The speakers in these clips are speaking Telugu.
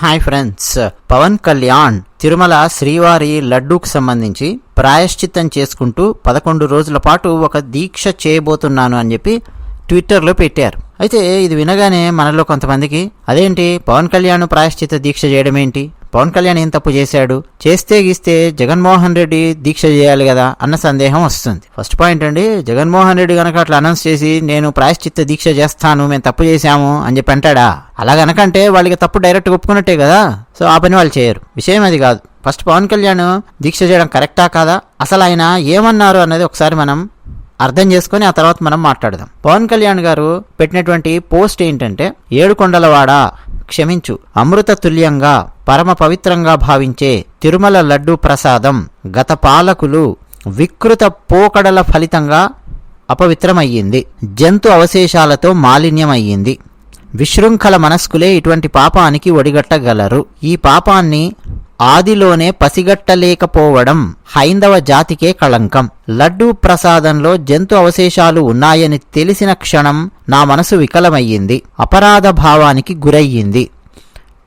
Hi friends. పవన్ కళ్యాణ్ తిరుమల శ్రీవారి లడ్డూకు సంబంధించి ప్రాయశ్చిత్తం చేసుకుంటూ పదకొండు రోజుల పాటు ఒక దీక్ష చేయబోతున్నాను అని చెప్పి ట్విట్టర్లో పెట్టారు. అయితే ఇది వినగానే మనలో కొంతమందికి అదేంటి? పవన్ కళ్యాణ్ ప్రాయశ్చిత్త దీక్ష చేయడం ఏంటి పవన్ కళ్యాణ్ ఏం తప్పు చేశాడు? చేస్తే గీస్తే జగన్మోహన్ రెడ్డి దీక్ష చేయాలి కదా అన్న సందేహం వస్తుంది. ఫస్ట్ పాయింట్ అండి జగన్మోహన్ రెడ్డి కనుక అట్లా అనౌన్స్ చేసి నేను ప్రాయశ్చిత్త దీక్ష చేస్తాను మేము తప్పు చేశాము అని చెప్పి అంటాడా? అలా వాళ్ళకి తప్పు డైరెక్ట్ ఒప్పుకున్నట్టే కదా. సో ఆ పని వాళ్ళు చేయరు. విషయం అది కాదు. ఫస్ట్ పవన్ కళ్యాణ్ దీక్ష చేయడం కరెక్టా కాదా? అసలు ఆయన ఏమన్నారు అన్నది ఒకసారి మనం అర్థం చేసుకొని ఆ తర్వాత మనం మాట్లాడదాం. పవన్ కళ్యాణ్ గారు పెట్టినటువంటి పోస్ట్ ఏంటంటే ఏడుకొండలవాడ క్షమించు. అమృతతుల్యంగా పరమ పవిత్రంగా భావించే తిరుమల లడ్డు ప్రసాదం గత పాలకులు వికృత పోకడల ఫలితంగా అపవిత్రమయ్యింది. జంతు అవశేషాలతో మాలిన్యమయ్యింది. విశృంఖల మనస్కులే ఇటువంటి పాపానికి ఒడిగట్టగలరు. ఈ పాపాన్ని ఆదిలోనే పసిగట్టలేకపోవడం హైందవ జాతికే కళంకం. లడ్డూ ప్రసాదంలో జంతు అవశేషాలు ఉన్నాయని తెలిసిన క్షణం నా మనసు వికలమయ్యింది. అపరాధ భావానికి గురయ్యింది.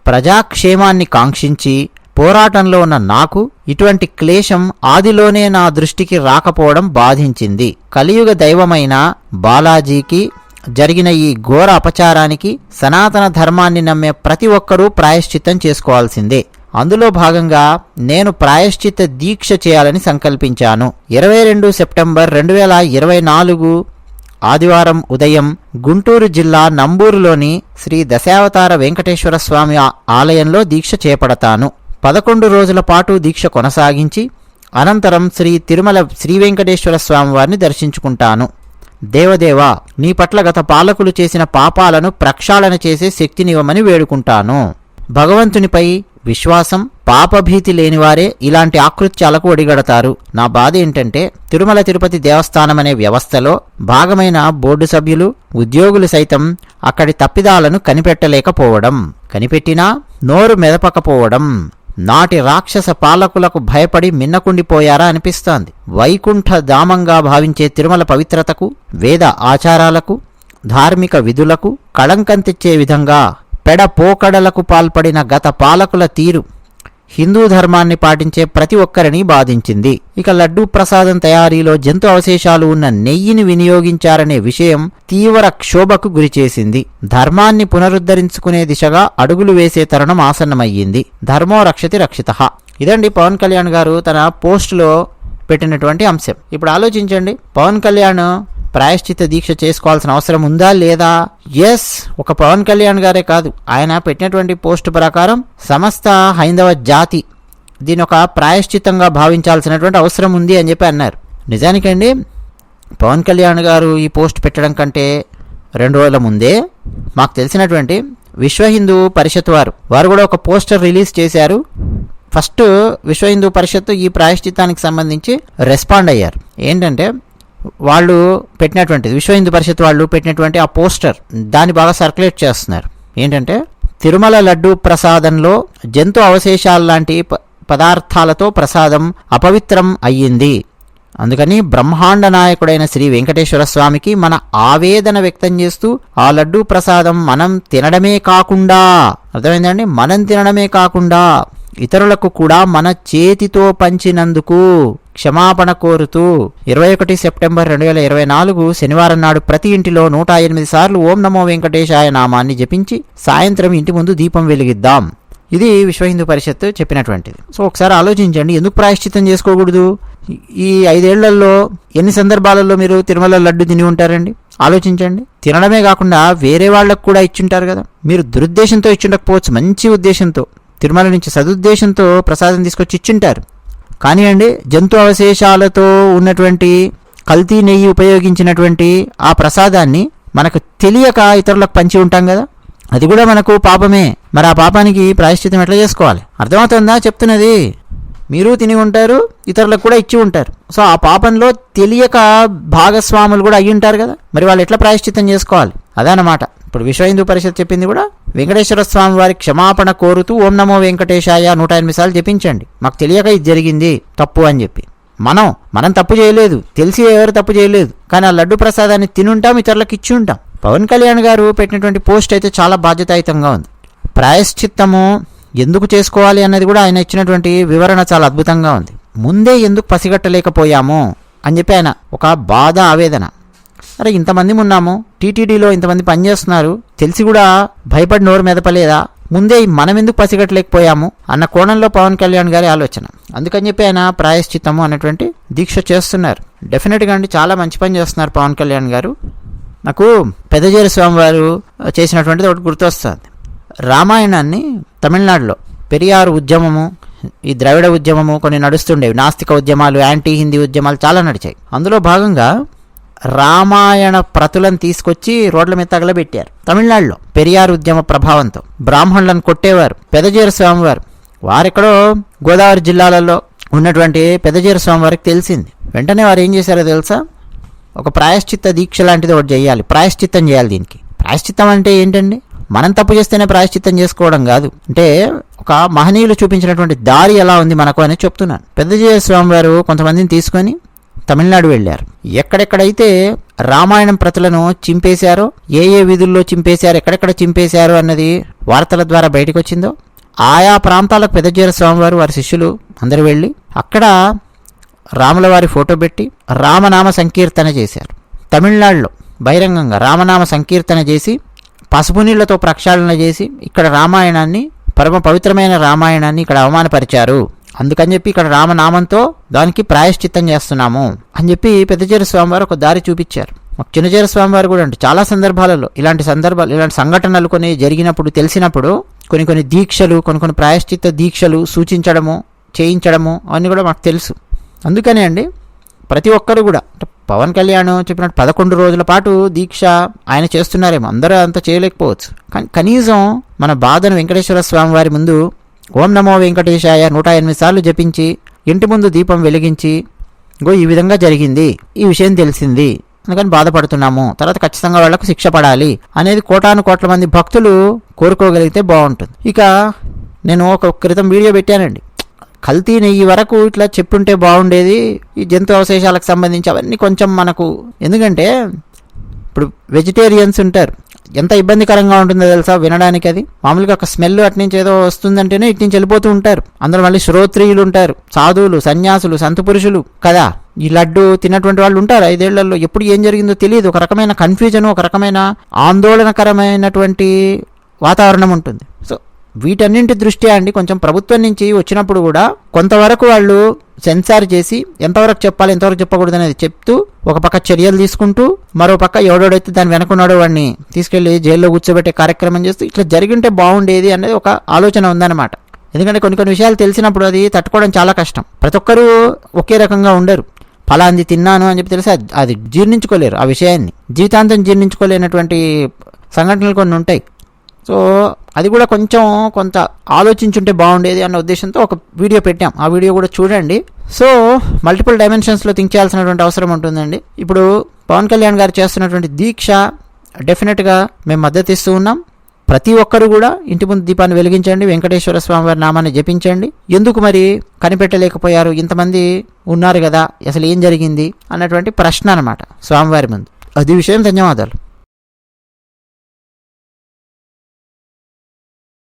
ప్రజాక్షేమాన్ని కాంక్షించి పోరాటంలో ఉన్న నాకు ఇటువంటి క్లేశం ఆదిలోనే నా దృష్టికి రాకపోవడం బాధించింది. కలియుగ దైవమైన బాలాజీకి జరిగిన ఈ ఘోర అపచారానికి సనాతన ధర్మాన్ని నమ్మే ప్రతి ఒక్కరూ ప్రాయశ్చిత్తం చేసుకోవాల్సిందే. అందులో భాగంగా నేను ప్రాయశ్చిత్త దీక్ష చేయాలని సంకల్పించాను. ఇరవై రెండు సెప్టెంబర్ రెండు వేల ఇరవై నాలుగు ఆదివారం ఉదయం గుంటూరు జిల్లా నంబూరులోని శ్రీ దశావతార వెంకటేశ్వర స్వామి ఆలయంలో దీక్ష చేపడతాను. పదకొండు రోజుల పాటు దీక్ష కొనసాగించి అనంతరం శ్రీ తిరుమల శ్రీ వెంకటేశ్వర స్వామి వారిని దర్శించుకుంటాను. దేవదేవా నీ పట్ల గత పాలకులు చేసిన పాపాలను ప్రక్షాళన చేసే శక్తినివ్వమని వేడుకుంటాను. భగవంతునిపై విశ్వాసం పాపభీతి లేనివారే ఇలాంటి ఆకృత్యాలకు ఒడిగడతారు. నా బాధ ఏంటంటే తిరుమల తిరుపతి దేవస్థానం అనే వ్యవస్థలో భాగమైన బోర్డు సభ్యులు ఉద్యోగులు సైతం అక్కడి తప్పిదాలను కనిపెట్టలేకపోవడం కనిపెట్టినా నోరు మెదపకపోవడం. నాటి రాక్షస పాలకులకు భయపడి మిన్నకుండిపోయారా అనిపిస్తోంది. వైకుంఠ ధామంగా భావించే తిరుమల పవిత్రతకు వేద ఆచారాలకు ధార్మిక విధులకు కళంకం తెచ్చే విధంగా పెడపోకడలకు పాల్పడిన గత పాలకుల తీరు హిందూ ధర్మాన్ని పాటించే ప్రతి ఒక్కరిని బాధించింది. ఇక లడ్డూ ప్రసాదం తయారీలో జంతు అవశేషాలు ఉన్న నెయ్యిని వినియోగించారనే విషయం తీవ్ర క్షోభకు గురిచేసింది ధర్మాన్ని పునరుద్ధరించుకునే దిశగా అడుగులు వేసే తరుణం ఆసన్నమయ్యింది. ధర్మో రక్షతి రక్షిత. ఇదండి పవన్ కళ్యాణ్ గారు తన పోస్టులో పెట్టినటువంటి అంశం. ఇప్పుడు ఆలోచించండి. పవన్ కళ్యాణ్ ప్రాయశ్చిత్త దీక్ష చేసుకోవాల్సిన అవసరం ఉందా లేదా? ఎస్ ఒక పవన్ కళ్యాణ్ గారే కాదు. ఆయన పెట్టినటువంటి పోస్ట్ ప్రకారం సమస్త హైందవ జాతి దీని ఒక ప్రాయశ్చిత్తంగా భావించాల్సినటువంటి అవసరం ఉంది అని చెప్పి అన్నారు. నిజానికండి పవన్ కళ్యాణ్ గారు ఈ పోస్ట్ పెట్టడం కంటే రెండు రోజుల ముందే మాకు తెలిసినటువంటి విశ్వ హిందూ పరిషత్ వారు వారు కూడా ఒక పోస్టర్ రిలీజ్ చేశారు. ఫస్ట్ విశ్వ హిందూ పరిషత్ ఈ ప్రాయశ్చిత్తానికి సంబంధించి రెస్పాండ్ అయ్యారు. ఏంటంటే వాళ్ళు పెట్టినటువంటిది విశ్వ హిందూ పరిషత్ వాళ్ళు పెట్టినటువంటి ఆ పోస్టర్ దాన్ని బాగా సర్క్యులేట్ చేస్తున్నారు. ఏంటంటే తిరుమల లడ్డు ప్రసాదంలో జంతు అవశేషాలు లాంటి ప- పదార్థాలతో ప్రసాదం అపవిత్రం అయ్యింది. అందుకని బ్రహ్మాండ నాయకుడైన శ్రీ వెంకటేశ్వర స్వామికి మన ఆవేదన వ్యక్తం చేస్తూ ఆ లడ్డూ ప్రసాదం మనం తినడమే కాకుండా అర్థమైందండి? మనం తినడమే కాకుండా ఇతరులకు కూడా మన చేతితో పంచినందుకు క్షమాపణ కోరుతూ ఇరవై ఒకటి సెప్టెంబర్ రెండు వేల ఇరవై నాలుగు శనివారం నాడు ప్రతి ఇంటిలో నూట ఎనిమిది సార్లు ఓం నమో వెంకటేశాయ నామాన్ని జపించి సాయంత్రం ఇంటి ముందు దీపం వెలిగిద్దాం. ఇది విశ్వ హిందూ పరిషత్ చెప్పినటువంటిది. సో ఒకసారి ఆలోచించండి ఎందుకు ప్రాయశ్చిత్తం చేసుకోకూడదు? ఈ ఐదేళ్ళలో ఎన్ని సందర్భాలలో మీరు తిరుమల లడ్డు తిని ఉంటారండి? ఆలోచించండి. తినడమే కాకుండా వేరే వాళ్ళకు కూడా ఇచ్చుంటారు కదా. మీరు దురుద్దేశంతో ఇచ్చుండకపోవచ్చు మంచి ఉద్దేశంతో. తిరుమల నుంచి సదుద్దేశంతో ప్రసాదం తీసుకొచ్చి ఇచ్చింటారు. కానీ అండి జంతు అవశేషాలతో ఉన్నటువంటి కల్తీ నెయ్యి ఉపయోగించినటువంటి ఆ ప్రసాదాన్ని మనకు తెలియక ఇతరులకు పంచి ఉంటాం కదా? అది కూడా మనకు పాపమే. మరి ఆ పాపానికి ప్రాయశ్చితం ఎట్లా చేసుకోవాలి? అర్థమవుతుందా చెప్తున్నది? మీరు తిని ఉంటారు ఇతరులకు కూడా ఇచ్చి ఉంటారు. సో ఆ పాపంలో తెలియక భాగస్వాములు కూడా అయ్యి ఉంటారు కదా? మరి వాళ్ళు ఎట్లా ప్రాయశ్చిత్తం చేసుకోవాలి? అదనమాట ఇప్పుడు విశ్వ హిందూ పరిషత్ చెప్పింది కూడా వెంకటేశ్వర స్వామి వారి క్షమాపణ కోరుతూ ఓం నమో వెంకటేశాయ నూట ఎనిమిది సార్లు జపించండి. మాకు తెలియక ఇది జరిగింది తప్పు అని చెప్పి. మనం మనం తప్పు చేయలేదు. తెలిసి ఎవరు తప్పు చేయలేదు. కానీ ఆ లడ్డు ప్రసాదాన్ని తినుంటాం ఇతరులకు ఇచ్చి ఉంటాం. పవన్ కళ్యాణ్ గారు పెట్టినటువంటి పోస్ట్ అయితే చాలా బాధ్యతాయుతంగా ఉంది. ప్రాయశ్చిత్తము ఎందుకు చేసుకోవాలి అన్నది కూడా ఆయన ఇచ్చినటువంటి వివరణ చాలా అద్భుతంగా ఉంది. ముందే ఎందుకు పసిగట్టలేకపోయాము అని చెప్పి ఆయన ఒక బాధ ఆవేదన. అరే ఇంతమంది ఉన్నాము టీటీడీలో ఇంతమంది పనిచేస్తున్నారు తెలిసి కూడా భయపడి నోరు మెదపలేదా? ముందే మనం ఎందుకు పసిగట్టలేకపోయాము? అన్న కోణంలో పవన్ కళ్యాణ్ గారి ఆలోచన. అందుకని చెప్పి ఆయన ప్రాయశ్చిత్తము అన్నటువంటి దీక్ష చేస్తున్నారు. డెఫినెట్గా అండి చాలా మంచి పని చేస్తున్నారు పవన్ కళ్యాణ్ గారు. నాకు పెద్దజేరు స్వామి వారు చేసినటువంటిది ఒకటి గుర్తొస్తుంది. రామాయణాన్ని తమిళనాడులో పెరియారు ఉద్యమము ఈ ద్రవిడ ఉద్యమము కొన్ని నడుస్తుండేవి. నాస్తిక ఉద్యమాలు యాంటీ హిందీ ఉద్యమాలు చాలా నడిచాయి. అందులో భాగంగా రామాయణ ప్రతులను తీసుకొచ్చి రోడ్ల మీద తగలబెట్టారు. తమిళనాడులో పెరియార్ ఉద్యమ ప్రభావంతో బ్రాహ్మణులను కొట్టేవారు పెదజేరు స్వామివారు. వారెక్కడో గోదావరి జిల్లాలలో ఉన్నటువంటి పెదజేరు స్వామి వారికి తెలిసింది. వెంటనే వారు ఏం చేశారో తెలుసా? ఒక ప్రాయశ్చిత్త దీక్ష లాంటిది ఒకటి చేయాలి. ప్రాయశ్చిత్తం చేయాలి దీనికి. ప్రాయశ్చిత్తం అంటే ఏంటండి? మనం తప్పు చేస్తేనే ప్రాయశ్చిత్తం చేసుకోవడం కాదు. అంటే ఒక మహనీయులు చూపించినటువంటి దారి ఎలా ఉంది మనకు అని చెప్తున్నాను. పెద్దజయ స్వామి వారు కొంతమందిని తీసుకొని తమిళనాడు వెళ్ళారు. ఎక్కడెక్కడైతే రామాయణం ప్రతులను చింపేశారో ఏ ఏ విధుల్లో చింపేశారు ఎక్కడెక్కడ చింపేశారు అన్నది వార్తల ద్వారా బయటకు వచ్చిందో ఆయా ప్రాంతాలకు పెద్దజీర స్వామివారు వారి శిష్యులు అందరూ వెళ్ళి అక్కడ రాముల వారి ఫోటో పెట్టి రామనామ సంకీర్తన చేశారు. తమిళనాడులో బహిరంగంగా రామనామ సంకీర్తన చేసి పసుపు నీళ్ళతో ప్రక్షాళన చేసి ఇక్కడ రామాయణాన్ని పరమ పవిత్రమైన రామాయణాన్ని ఇక్కడ అవమానపరిచారు. అందుకని చెప్పి ఇక్కడ రామనామంతో దానికి ప్రాయశ్చిత్తం చేస్తున్నాము అని చెప్పి పెద్దచేరు స్వామివారు ఒక దారి చూపించారు. మాకు చిన్నచేరు స్వామివారు కూడా అంటే చాలా సందర్భాలలో ఇలాంటి సందర్భాలు ఇలాంటి సంఘటనలు కొన్ని జరిగినప్పుడు తెలిసినప్పుడు కొన్ని కొన్ని దీక్షలు కొన్ని కొన్ని ప్రాయశ్చిత్త దీక్షలు సూచించడము చేయించడము అవన్నీ కూడా మాకు తెలుసు. అందుకనే అండి ప్రతి ఒక్కరు కూడా పవన్ కళ్యాణ్ చెప్పినట్టు పదకొండు రోజుల పాటు దీక్ష ఆయన చేస్తున్నారేమో అందరూ అంత చేయలేకపోవచ్చు. కానీ కనీసం మన బాధను వెంకటేశ్వర స్వామి వారి ముందు ఓం నమో వెంకటేశాయ నూట ఎనిమిది సార్లు జపించి ఇంటి ముందు దీపం వెలిగించి గో ఈ విధంగా జరిగింది. ఈ విషయం తెలిసింది. అందుకని బాధపడుతున్నాము. తర్వాత ఖచ్చితంగా వాళ్ళకు శిక్ష పడాలి అనేది కోటాను కోట్ల మంది భక్తులు కోరుకోగలిగితే బాగుంటుంది. ఇక నేను ఒక క్రితం వీడియో పెట్టానండి. కల్తీ నెయ్యి వరకు ఇట్లా చెప్పుంటే బాగుండేది. ఈ జంతు అవశేషాలకు సంబంధించి అవన్నీ కొంచెం మనకు ఎందుకంటే ఇప్పుడు వెజిటేరియన్స్ ఉంటారు. ఎంత ఇబ్బందికరంగా ఉంటుందో తెలుసా? వినడానికి అది. మామూలుగా ఒక స్మెల్ అట్నుంచి ఏదో వస్తుందంటేనే ఇటు నుంచి వెళ్ళిపోతూ ఉంటారు. అందరూ మళ్ళీ శ్రోత్రియులు ఉంటారు. సాధువులు సన్యాసులు సంత పురుషులు కదా? ఈ లడ్డు తిన్నటువంటి వాళ్ళు ఉంటారు. ఐదేళ్ళలో ఎప్పుడు ఏం జరిగిందో తెలియదు. ఒక రకమైన కన్ఫ్యూజన్ ఒక రకమైన ఆందోళనకరమైనటువంటి వాతావరణం ఉంటుంది. వీటన్నింటి దృష్ట్యా అండి కొంచెం ప్రభుత్వం నుంచి వచ్చినప్పుడు కూడా కొంతవరకు వాళ్ళు సెన్సార్ చేసి ఎంతవరకు చెప్పాలి ఎంతవరకు చెప్పకూడదు అనేది చెప్తూ ఒక పక్క చర్యలు తీసుకుంటూ మరో పక్క ఎవడోడైతే దాని వెనకున్నాడో వాడిని తీసుకెళ్ళి జైల్లో కూర్చోబెట్టే కార్యక్రమం చేస్తూ ఇట్లా జరిగింటే బాగుండేది అనేది ఒక ఆలోచన ఉందన్నమాట. ఎందుకంటే కొన్ని కొన్ని విషయాలు తెలిసినప్పుడు అది తట్టుకోవడం చాలా కష్టం. ప్రతి ఒక్కరూ ఒకే రకంగా ఉండరు. ఫలాంది తిన్నాను అని చెప్పి తెలిసి అది- అది జీర్ణించుకోలేరు ఆ విషయాన్ని. జీవితాంతం జీర్ణించుకోలేనటువంటి సంఘటనలు కొన్ని ఉంటాయి. సో అది కూడా కొంచెం కొంత ఆలోచించుంటే బాగుండేది అన్న ఉద్దేశంతో ఒక వీడియో పెట్టాం. ఆ వీడియో కూడా చూడండి. సో మల్టిపుల్ డైమెన్షన్స్లో థింక్ చేయాల్సినటువంటి అవసరం ఉంటుందండి. ఇప్పుడు పవన్ కళ్యాణ్ గారు చేస్తున్నటువంటి దీక్ష డెఫినెట్గా మేము మద్దతు ఇస్తూ ఉన్నాం. ప్రతి ఒక్కరు కూడా ఇంటి ముందు దీపాన్ని వెలిగించండి. వెంకటేశ్వర స్వామి వారి నామాన్ని జపించండి. ఎందుకు మరి కనిపెట్టలేకపోయారు? ఇంతమంది ఉన్నారు కదా అసలు ఏం జరిగింది? అన్నటువంటి ప్రశ్న అనమాట స్వామివారి ముందు. అది విషయం ధన్యవాదాలు.